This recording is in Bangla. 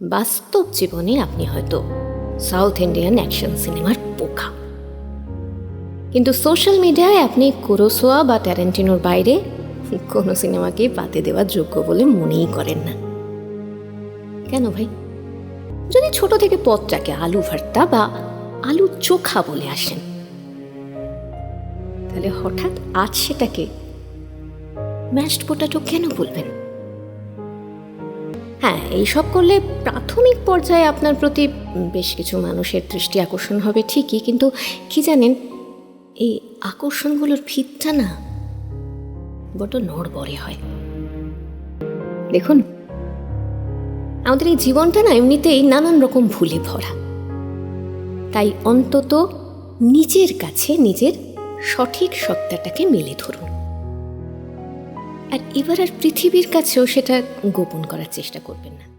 বাস্তব জীবনে আপনি হয়তো সাউথ ইন্ডিয়ান অ্যাকশন সিনেমার পোকা। কিন্তু সোশ্যাল মিডিয়ায় আপনি কুরোসোয়া বা ট্যারেন্টিনোর বাইরে কোনো সিনেমাকেই পাতে দেওয়ার যোগ্য বলে মনেই করেন না। কেন ভাই? যদি ছোট থেকে পথটাকে আলু ভর্তা বা আলু চোখা বলে আসেন, তাহলে হঠাৎ আজ সেটাকে ম্যাশড পোটাটো কেন বলবেন? হ্যাঁ এইসব করলে প্রাথমিক পর্যায়ে আপনার প্রতি বেশ কিছু মানুষের দৃষ্টি আকর্ষণ হবে, ঠিকই। কিন্তু কি জানেন, এই আকর্ষণগুলোর ভিতটা না বড় নড়বড়ে হয়। দেখুন, আমাদের এই জীবনটা না এমনিতেই নানান রকম ভুলে ভরা। তাই অন্তত নিজের কাছে নিজের সঠিক সত্তাটাকে মেলে ধরুন। আর এবার আর পৃথিবীর কাছেও সেটা গোপন করার চেষ্টা করবেন না।